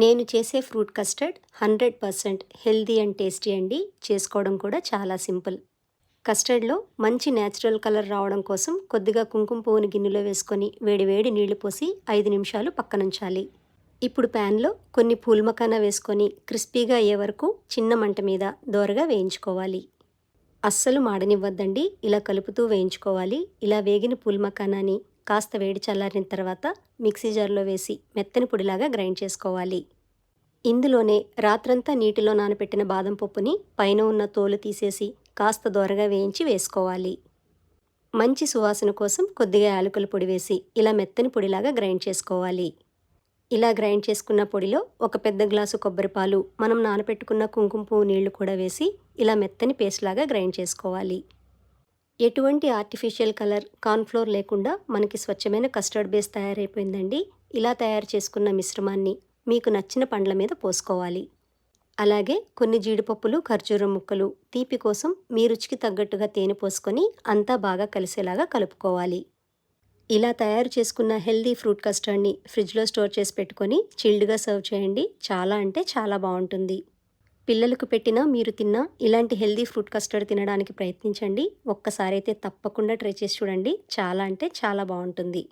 నేను చేసే fruit custard hundred percent healthy and tasty అండి. చేసుకోవడం కూడా చాలా సింపుల్. కస్టర్డ్లో మంచి న్యాచురల్ కలర్ రావడం కోసం కొద్దిగా కుంకుమ పువ్వుని గిన్నెలో వేసుకొని వేడివేడి నీళ్ళు పోసి ఐదు నిమిషాలు పక్కనుంచాలి. ఇప్పుడు ప్యాన్లో కొన్ని పూల్మకాన వేసుకొని క్రిస్పీగా అయ్యే వరకు చిన్న మంట మీద దోరగా వేయించుకోవాలి. అస్సలు మాడనివ్వద్దండి. ఇలా కలుపుతూ వేయించుకోవాలి. ఇలా వేగిన పూల్మకానాని కాస్త వేడి చల్లారిన తర్వాత మిక్సీ జార్లో వేసి మెత్తని పొడిలాగా గ్రైండ్ చేసుకోవాలి. ఇందులోనే రాత్రంతా నీటిలో నానబెట్టిన బాదం పప్పుని పైన ఉన్న తోలు తీసేసి కాస్త దోరగా వేయించి వేసుకోవాలి. మంచి సువాసన కోసం కొద్దిగా యాలకుల పొడి వేసి ఇలా మెత్తని పొడిలాగా గ్రైండ్ చేసుకోవాలి. ఇలా గ్రైండ్ చేసుకున్న పొడిలో ఒక పెద్ద గ్లాసు కొబ్బరి పాలు మనం నానబెట్టుకున్న కుంకుమ పువ్వు నీళ్ళు కూడా వేసి ఇలా మెత్తని పేస్ట్ లాగా గ్రైండ్ చేసుకోవాలి. ఎటువంటి ఆర్టిఫిషియల్ కలర్ కార్న్ఫ్లోర్ లేకుండా మనకి స్వచ్ఛమైన కస్టర్డ్ బేస్ తయారైపోయిందండి. ఇలా తయారు చేసుకున్న మిశ్రమాన్ని మీకు నచ్చిన పండ్ల మీద పోసుకోవాలి. అలాగే కొన్ని జీడిపప్పులు ఖర్జూరం ముక్కలు తీపి కోసం మీ రుచికి తగ్గట్టుగా తేనె పోసుకొని అంతా బాగా కలిసేలాగా కలుపుకోవాలి. ఇలా తయారు చేసుకున్న హెల్దీ ఫ్రూట్ కస్టర్డ్ని ఫ్రిడ్జ్లో స్టోర్ చేసి పెట్టుకొని చిల్డ్గా సర్వ్ చేయండి. చాలా అంటే చాలా బాగుంటుంది. పిల్లలకు పెట్టినా మీరు తిన్నా ఇలాంటి హెల్దీ ఫ్రూట్ కస్టర్డ్ తినడానికి ప్రయత్నించండి. ఒక్కసారి అయితే తప్పకుండా ట్రై చేసి చూడండి. చాలా అంటే చాలా బాగుంటుంది.